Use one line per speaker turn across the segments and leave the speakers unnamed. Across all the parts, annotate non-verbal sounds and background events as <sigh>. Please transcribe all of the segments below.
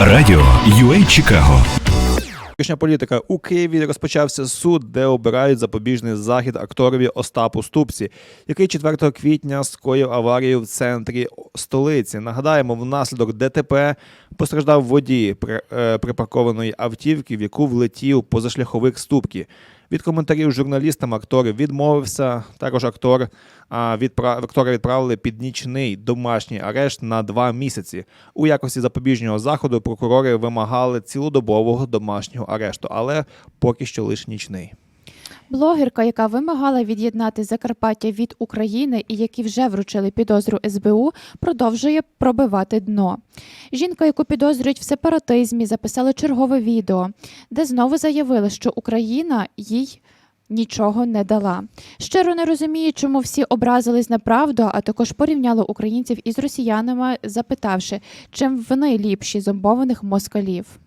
Радіо UA Чикаго.
Внутрішня політика у Києві розпочався суд, де обирають запобіжний захід акторові Остапу Ступці, який 4 квітня скоїв аварію в центрі столиці. Нагадаємо, внаслідок ДТП постраждав водій е, припаркованої автівки, в яку влетів позашляховик Ступки. Від коментарів журналістам актор відмовився. Також актор а, відпра... актора відправили під нічний домашній арешт на два місяці. У якості запобіжного заходу прокурори вимагали цілодобового домашнього арешту, але поки що лише нічний.
Блогерка, яка вимагала від'єднати Закарпаття від України і які вже вручили підозру СБУ, продовжує пробивати дно. Жінка, яку підозрюють в сепаратизмі, записала чергове відео, де знову заявила, що Україна їй. Нічого не дала. Щиро не розуміє, чому всі образились на правду, а також порівняли українців із росіянами, запитавши, чим вони ліпші зомбованих москалів.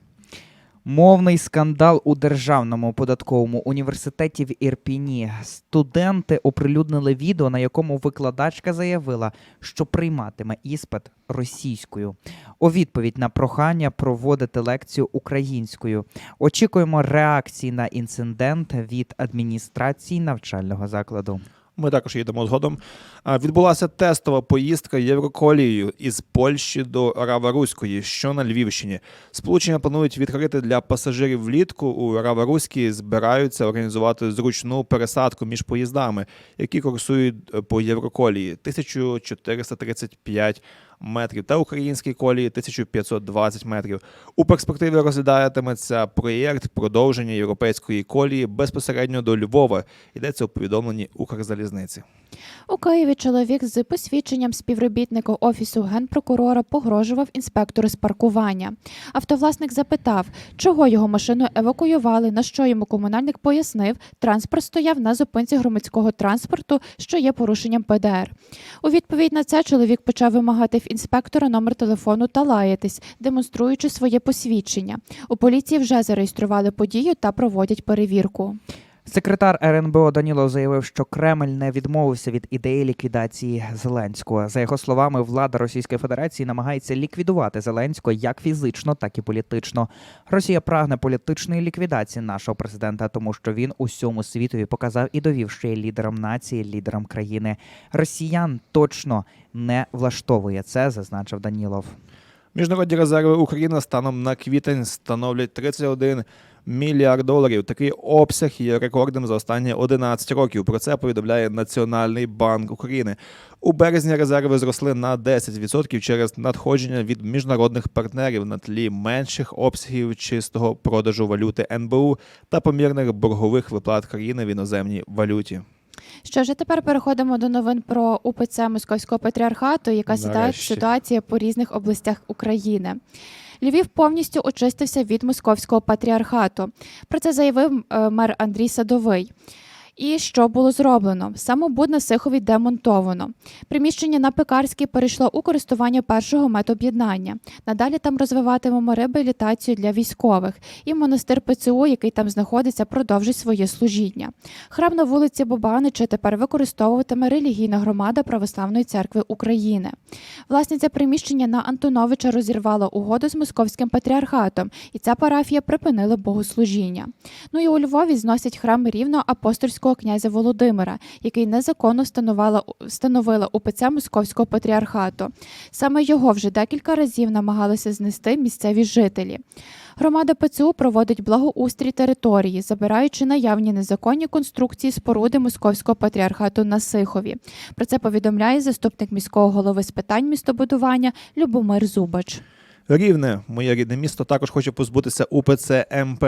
Мовний скандал у Державному податковому університеті в Ірпіні. Студенти оприлюднили відео, на якому викладачка заявила, що прийматиме іспит російською. У відповідь на прохання проводити лекцію українською. Очікуємо реакції на інцидент від адміністрації навчального закладу.
Ми також їдемо згодом. Відбулася тестова поїздка Євроколією із Польщі до Раваруської, що на Львівщині. Сполучення планують відкрити для пасажирів влітку. У Раваруській збираються організувати зручну пересадку між поїздами, які курсують е, по Євроколії 1435 метрів та українській колії 1520 метрів. У перспективі розглядатиметься проєкт продовження європейської колії безпосередньо до Львова. Йдеться у повідомленні Укрзалізниці.
У Києві чоловік з посвідченням співробітника офісу генпрокурора погрожував інспектору з паркування. Автовласник запитав, чого його машину евакуювали, на що йому комунальник пояснив, транспорт стояв на зупинці громадського транспорту, що є порушенням ПДР. У відповідь на це чоловік почав вимагати інспектора номер телефону та лаятись, демонструючи своє посвідчення. У поліції вже зареєстрували подію та проводять перевірку.
Секретар РНБО Данілов заявив, що Кремль не відмовився від ідеї ліквідації Зеленського. За його словами, влада Російської Федерації намагається ліквідувати Зеленського як фізично, так і політично. Росія прагне політичної ліквідації нашого президента, тому що він усьому світові показав і довів, що є лідером нації, лідером країни. Росіян точно не влаштовує це, зазначив Данілов.
Міжнародні резерви України станом на квітень становлять 31 мільярд доларів. Такий обсяг є рекордним за останні 11 років. Про це повідомляє Національний банк України. У березні резерви зросли на 10% через надходження від міжнародних партнерів на тлі менших обсягів чистого продажу валюти НБУ та помірних боргових виплат країни в іноземній валюті.
Що ж, тепер переходимо до новин про УПЦ Московського патріархату, яка
Нарешті.
ситуація по різних областях України. Львів повністю очистився від московського патріархату. Про це заявив е, мер Андрій Садовий. І що було зроблено? Самобуд на Сихові демонтовано. Приміщення на Пекарській перейшло у користування першого медоб'єднання. Надалі там розвиватимемо реабілітацію для військових. І монастир ПЦУ, який там знаходиться, продовжить своє служіння. Храм на вулиці Бобанича тепер використовуватиме релігійна громада Православної церкви України. Власниця приміщення на Антоновича розірвала угоду з московським патріархатом, і ця парафія припинила богослужіння. Ну і у Львові зносять храм рівно апостольського князя Володимира, який незаконно встановила, встановила УПЦ Московського патріархату. Саме його вже декілька разів намагалися знести місцеві жителі. Громада ПЦУ проводить благоустрій території, забираючи наявні незаконні конструкції споруди Московського патріархату на Сихові. Про це повідомляє заступник міського голови з питань містобудування Любомир Зубач.
Рівне, моє рідне місто, також хоче позбутися УПЦ МП.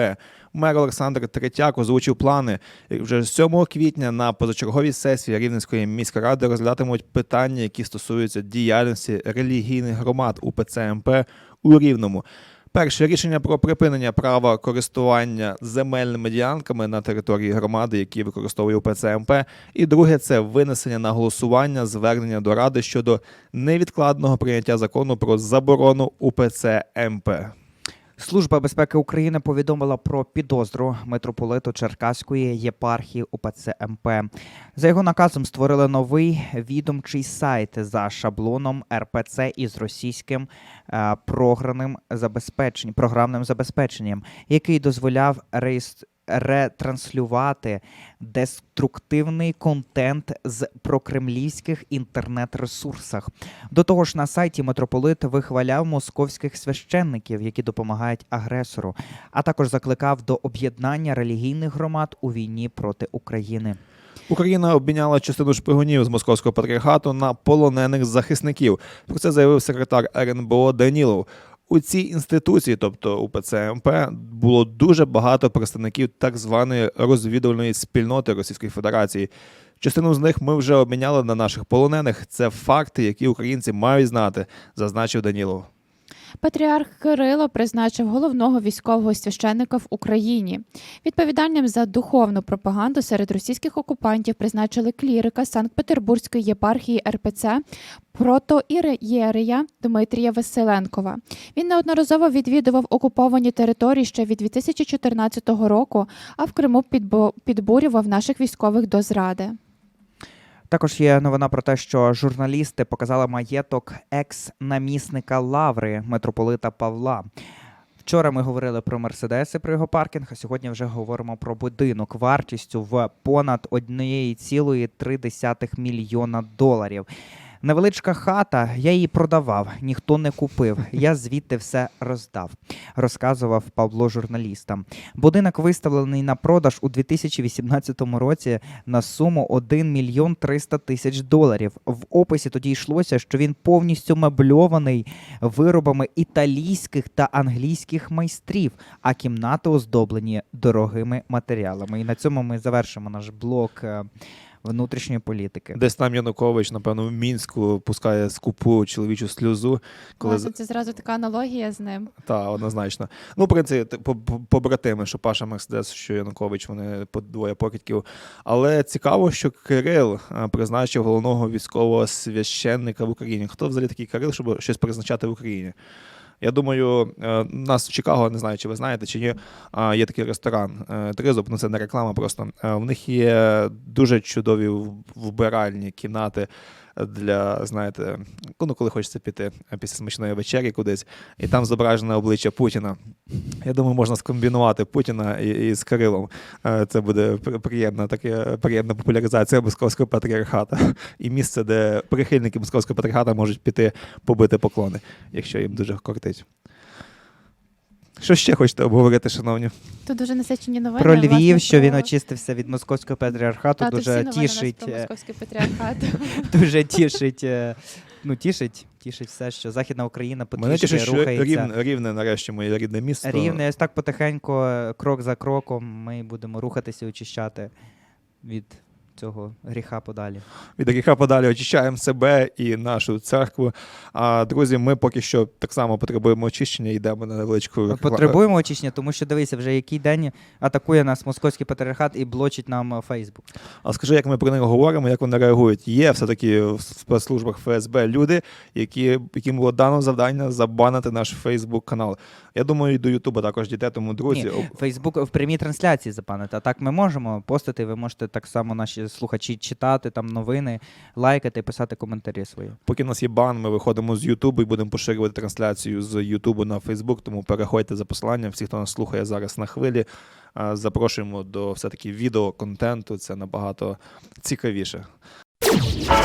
Мер Олександр Третяк озвучив плани. Вже з 7 квітня на позачерговій сесії Рівненської міської ради розглядатимуть питання, які стосуються діяльності релігійних громад УПЦ МП у Рівному. Перше рішення про припинення права користування земельними ділянками на території громади, які використовує УПЦ МП. І друге це винесення на голосування звернення до ради щодо невідкладного прийняття закону про заборону УПЦ МП.
Служба безпеки України повідомила про підозру митрополиту Черкаської єпархії УПЦ МП. За його наказом створили новий відомчий сайт за шаблоном РПЦ із російським програним програмним забезпеченням, програмним забезпеченням, який дозволяв реєс- ретранслювати деструктивний контент з прокремлівських інтернет-ресурсах. До того ж, на сайті митрополит вихваляв московських священників, які допомагають агресору, а також закликав до об'єднання релігійних громад у війні проти України.
Україна обміняла частину шпигунів з московського патріархату на полонених захисників. Про це заявив секретар РНБО Данілов. У цій інституції, тобто у ПЦМП, було дуже багато представників так званої розвідувальної спільноти Російської Федерації. Частину з них ми вже обміняли на наших полонених. Це факти, які українці мають знати, зазначив Данілов.
Патріарх Кирило призначив головного військового священника в Україні. Відповідальним за духовну пропаганду серед російських окупантів призначили клірика Санкт-Петербурзької єпархії РПЦ протоієрея Дмитрія Василенкова. Він неодноразово відвідував окуповані території ще від 2014 року, а в Криму підбурював наших військових до зради.
Також є новина про те, що журналісти показали маєток екс-намісника Лаври митрополита Павла. Вчора ми говорили про мерседеси, про його паркінг, а сьогодні вже говоримо про будинок вартістю в понад 1,3 мільйона доларів. Невеличка хата, я її продавав, ніхто не купив. Я звідти все роздав, розказував Павло журналістам. Будинок виставлений на продаж у 2018 році на суму 1 мільйон 300 тисяч доларів. В описі тоді йшлося, що він повністю мебльований виробами італійських та англійських майстрів, а кімнати оздоблені дорогими матеріалами. І на цьому ми завершимо наш блок е, внутрішньої політики.
Десь там Янукович, напевно, в Мінську пускає скупу чоловічу сльозу, коли
Власне, це зразу така аналогія з ним.
Так, однозначно. Ну, в принципі, ти- по- по- побратими, що Паша Мерседес, що Янукович, вони по двоє покидьків. Але цікаво, що Кирил е, призначив головного військового священника в Україні. Хто взагалі такий Кирил, щоб щось призначати в Україні? Я думаю, е, у нас в Чикаго, не знаю, чи ви знаєте, чи ні, є такий ресторан е, Тризуб, ну це не реклама просто. Е, В них є дуже чудові вбиральні кімнати для, знаєте, ну, коли хочеться піти е, після смачної вечері кудись, і там зображене обличчя Путіна. Я думаю, можна скомбінувати Путіна і, і з Кирилом. Е, Це буде приємна, таке, приємна популяризація московського патріархата. І місце, де прихильники московського патріархата можуть піти побити поклони, якщо їм дуже кортить. Що ще хочете обговорити, шановні?
Тут дуже насичені новини.
Про
власне,
Львів, що він очистився від московського патріархату,
Та, тут всі
дуже
новини у нас
тішить.
про
е,
московський патріархат. <laughs>
Дуже тішить. е, Ну, тішить, тішить все, що Західна Україна
Мене
потрішки
тішить, що
рухається.
рівне, рівне, нарешті, моє рідне місто.
Рівне, ось так потихеньку, е, крок за кроком, ми будемо рухатися і очищати від цього гріха подалі.
від гріха подалі очищаємо себе і нашу церкву. А друзі, ми поки що так само потребуємо очищення, йдемо на невеличку
Потребуємо очищення, тому що дивися, вже який день атакує нас московський патріархат і блочить нам е, Фейсбук.
А скажи, як ми про них говоримо, як вони реагують? Є все-таки в спецслужбах ФСБ люди, які, яким було дано завдання забанити наш Фейсбук канал. Я думаю, і до Ютуба також дійде, тому друзі.
Ні, Фейсбук в прямій трансляції запанити. А так ми можемо постити, ви можете так само наші слухачі читати там новини, лайкати, писати коментарі свої.
Поки в нас є бан, ми виходимо з Ютубу і будемо поширювати трансляцію з Ютубу на Фейсбук. Тому переходьте за посиланням. Всі, хто нас слухає зараз на хвилі, запрошуємо до все-таки відеоконтенту. Це набагато цікавіше.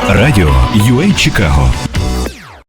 Радіо UA Чикаго